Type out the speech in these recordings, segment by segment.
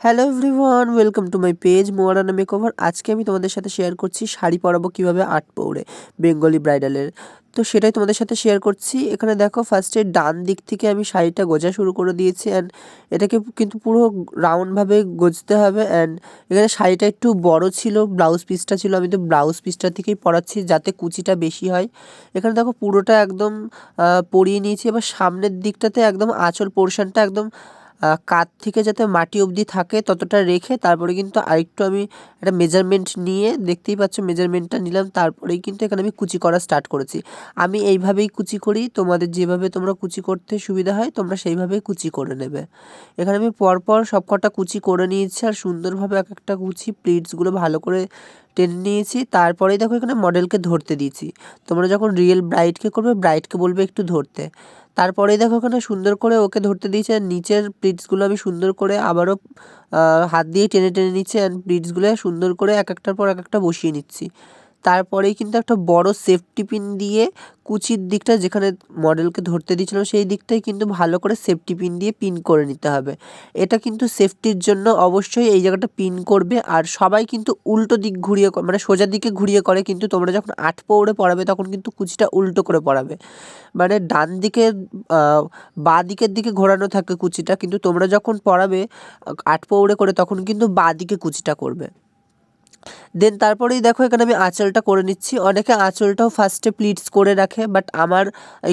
Hello everyone welcome to my page মোয়ারানা makeover আজকে আমি তোমাদের সাথে শেয়ার করছি শাড়ি পরাবো কীভাবে আট পৌড়ে বেঙ্গলি ব্রাইডালের তো সেটাই তোমাদের সাথে শেয়ার করছি। এখানে দেখো ফার্স্টে ডান দিক থেকে আমি শাড়িটা গোজা শুরু করে দিয়েছি অ্যান্ড এটাকে কিন্তু পুরো রাউন্ডভাবে গজতে হবে অ্যান্ড এখানে শাড়িটা একটু বড় ছিল ব্লাউজ পিসটা ছিল, আমি তো ব্লাউজ পিসটা থেকেই পরাচ্ছি যাতে কুচিটা বেশি হয়। এখানে দেখো পুরোটা একদম পরিয়ে নিয়েছি। এবার সামনের দিকটাতে একদম আঁচল পোর্শনটা একদম কাত থেকে যাতে মাটি অবধি থাকে ততটা রেখে তারপরে কিন্তু আরেকটু আমি একটা মেজারমেন্ট নিয়ে দেখতেই পাচ্ছ মেজারমেন্টটা নিলাম, তারপরেই কিন্তু এখানে আমি কুচি করা স্টার্ট করেছি। আমি এইভাবেই কুচি করি, তোমাদের যেভাবে তোমরা কুচি করতে সুবিধা হয়, তোমরা সেইভাবেই কুচি করে নেবে। এখানে আমি পরপর সব কটা কুচি করে নিয়েছি আর সুন্দরভাবে এক একটা কুচি প্লিটসগুলো ভালো করে টেনে নিয়েছি। তারপরেই দেখো এখানে মডেলকে ধরতে দিয়েছি। তোমরা যখন রিয়েল ব্রাইডকে করবে ব্রাইডকে বলবে একটু ধরতে। তারপরেই দেখো ওখানে সুন্দর করে ওকে ধরতে দিয়েছে নিচের প্লিটসগুলো আমি সুন্দর করে আবারও হাত দিয়ে টেনে টেনে নিচ্ছি অ্যান্ড প্লিটসগুলো সুন্দর করে এক একটার পর এক একটা বসিয়ে নিচ্ছি। তারপরেই কিন্তু একটা বড় সেফটি পিন দিয়ে কুচির দিকটা যেখানে মডেলকে ধরতে দিয়েছিলাম, সেই দিকটাই কিন্তু ভালো করে সেফটি পিন দিয়ে পিন করে নিতে হবে। এটা কিন্তু সেফটির জন্য অবশ্যই এই জায়গাটা পিন করবে। আর সবাই কিন্তু উল্টো দিক ঘুরিয়ে মানে সোজা দিকে ঘুরিয়ে করে কিন্তু তোমরা যখন আট পৌড়ে পড়াবে তখন কিন্তু কুচিটা উল্টো করে পড়াবে। মানে ডান দিকে বা দিকের দিকে ঘোরানো থাকে কুচিটা, কিন্তু তোমরা যখন পড়াবে আট পৌড়ে করে তখন কিন্তু বা দিকে কুচিটা করবে। দেন তারপরেই দেখো এখানে আমি আঁচলটা করে নিচ্ছি। অনেকে আঁচলটাও ফার্স্টে প্লিটস করে রাখে বাট আমার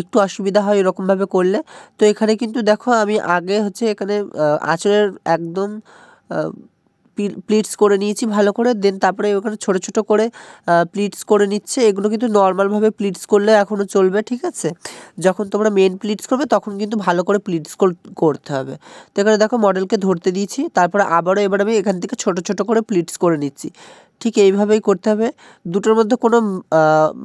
একটু অসুবিধা হয় এরকমভাবে করলে। তো এখানে কিন্তু দেখো আমি আগে হচ্ছে এখানে আঁচলের একদম প্লিটস করে নিয়েছি ভালো করে। দেন তারপরে ওখানে ছোটো ছোটো করে প্লিটস করে নিচ্ছে। এগুলো কিন্তু নর্মালভাবে প্লিটস করলে এখনও চলবে, ঠিক আছে? যখন তোমরা মেন প্লিটস করবে তখন কিন্তু ভালো করে প্লিটস করতে হবে। তো এখানে দেখো মডেলকে ধরতে দিয়েছি। তারপরে আবারও এবার আমি এখান থেকে ছোটো ছোটো করে প্লিটস করে নিচ্ছি। ঠিক এইভাবেই করতে হবে। দুটোর মধ্যে কোনো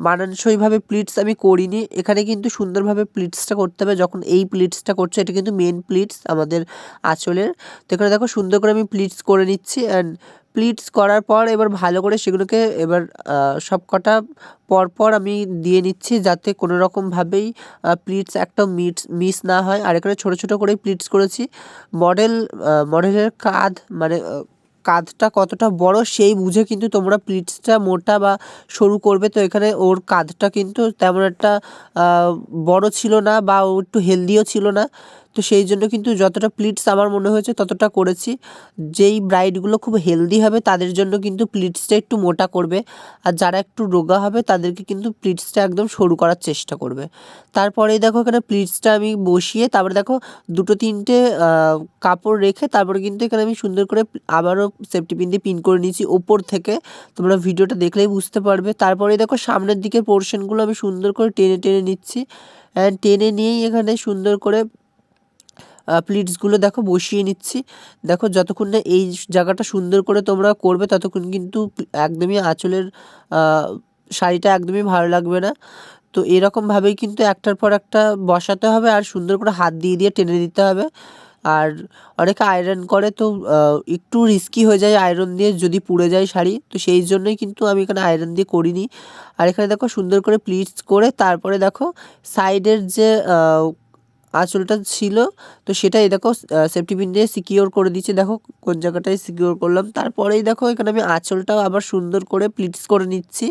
মানানসইভাবে প্লিটস আমি করিনি। এখানে কিন্তু সুন্দরভাবে প্লিটসটা করতে হবে। যখন এই প্লিটসটা করছে, এটা কিন্তু মেন প্লিটস আমাদের আঁচলের। তো এখানে দেখো সুন্দর করে আমি প্লিটস করে নিচ্ছি অ্যান্ড প্লিটস করার পর এবার ভালো করে সেগুলোকে এবার সব কটা পরপর আমি দিয়ে নিচ্ছি যাতে কোনো রকমভাবেই প্লিটস একটা মিটস মিস না হয়। আর এখানে ছোটো ছোটো করে প্লিটস করেছি। মডেল মডেলের কাঁধ মানে কাঁধটা কতটা বড় সেই বুঝে কিন্তু তোমরা প্লিটসটা মোটা বা সরু করবে। তো এখানে ওর কাঁধটা কিন্তু তেমন একটা বড় ছিল না বা ও একটু হেলদিও ছিল না। তো সেই জন্য কিন্তু যতটা প্লিটস আমার মনে হয়েছে ততটা করেছি। যেই ব্রাইডগুলো খুব হেলদি হবে তাদের জন্য কিন্তু প্লিটসটা একটু মোটা করবে। আর যারা একটু রোগা হবে তাদেরকে কিন্তু প্লিটসটা একদম সরু করার চেষ্টা করবে। তারপরেই দেখো এখানে প্লিটসটা আমি বসিয়ে তারপরে দেখো দুটো তিনটে কাপড় রেখে তারপরে কিন্তু এখানে আমি সুন্দর করে আবারও সেফটি পিন দিয়ে পিন করে নিয়েছি ওপর থেকে। তোমরা ভিডিওটা দেখলেই বুঝতে পারবে। তারপরে দেখো সামনের দিকের পোর্শনগুলো আমি সুন্দর করে টেনে টেনে নিচ্ছি। অ্যান্ড টেনে নিয়েই এখানে সুন্দর করে প্লিটসগুলো দেখো বসিয়ে নিচ্ছি। দেখো যতক্ষণ না এই জায়গাটা সুন্দর করে তোমরা করবে ততক্ষণ কিন্তু একদমই আঁচলের শাড়িটা একদমই ভালো লাগবে না। তো এরকমভাবেই কিন্তু একটার পর একটা বসাতে হবে আর সুন্দর করে হাত দিয়ে দিয়ে টেনে দিতে হবে। আর অনেকে আয়রন করে তো একটু রিস্কি হয়ে যায় আয়রন দিয়ে যদি পুড়ে যায় শাড়ি। তো সেই জন্যই কিন্তু আমি এখানে আয়রন দিয়ে করিনি। আর এখানে দেখো সুন্দর করে প্লিটস করে তারপরে দেখো সাইডের যে আঁচলটা ছিল। তো সেটাই দেখো সেফটি পিন দিয়ে সিকিওর করে দিচ্ছে দেখো কোন জায়গাটায় সিকিওর করলাম। তারপরেই দেখো এখানে আমি আঁচলটাও আবার সুন্দর করে প্লিটস করে নিচ্ছি।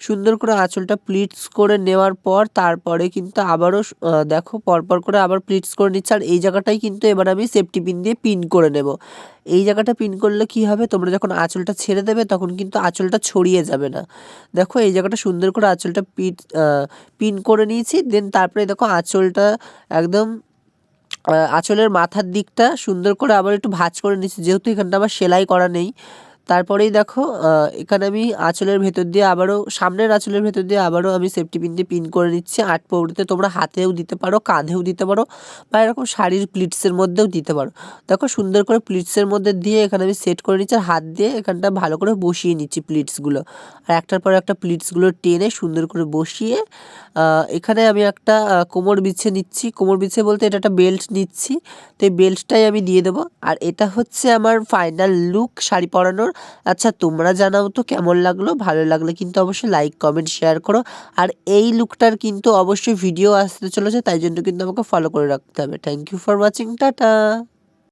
সুন্দর করে আঁচলটা প্লিটস করে নেওয়ার পর তারপরে কিন্তু আবারও দেখো পরপর করে আবার প্লিটস করে নিচ্ছে। আর এই জায়গাটাই কিন্তু এবার আমি সেফটি পিন দিয়ে পিন করে নেব। এই জায়গাটা পিন করলে কি হবে? তোমরা যখন আঁচলটা ছেড়ে দেবে তখন কিন্তু আঁচলটা ছড়িয়ে যাবে না। দেখো এই জায়গাটা সুন্দর করে আঁচলটা পিট পিন করে নিয়েছি। দেন তারপরে দেখো আঁচলটা একদম আঁচলের মাথার দিকটা সুন্দর করে আবার একটু ভাজ করে নিচ্ছি যেহেতু এখানটা আবার সেলাই করা নেই তারপরেই দেখো এখানে আমি আঁচলের ভেতর দিয়ে আবারও, সামনের আঁচলের ভেতর দিয়ে আবারও আমি সেফটি পিন দিয়ে পিন করে নিচ্ছি। আট পৌড়িতে তোমরা হাতেও দিতে পারো, কাঁধেও দিতে পারো বা এরকম শাড়ির প্লিটসের মধ্যেও দিতে পারো। দেখো, সুন্দর করে প্লিটসের মধ্যে দিয়ে এখানে আমি সেট করে নিচ্ছি আর হাত দিয়ে এখানটা ভালো করে বসিয়ে নিচ্ছি প্লিটসগুলো আর একটার পর একটা প্লিটসগুলো টেনে সুন্দর করে বসিয়ে এখানে আমি একটা কোমর বিছে নিচ্ছি। কোমর বিছে বলতে এটা একটা বেল্ট নিচ্ছি। তো এই বেল্টটাই আমি দিয়ে দেবো। আর এটা হচ্ছে আমার ফাইনাল লুক শাড়ি পরানোর আচ্ছা তোমরা জানাও তো কেমন লাগল? ভালো লাগলে কিন্তু অবশ্যই লাইক কমেন্ট শেয়ার করো। আর এই লুকটার কিন্তু অবশ্যই ভিডিও আসতে চলেছে, তাই জন্য কিন্তু আমাকে ফলো করে রাখতে হবে। Thank you for watching tata!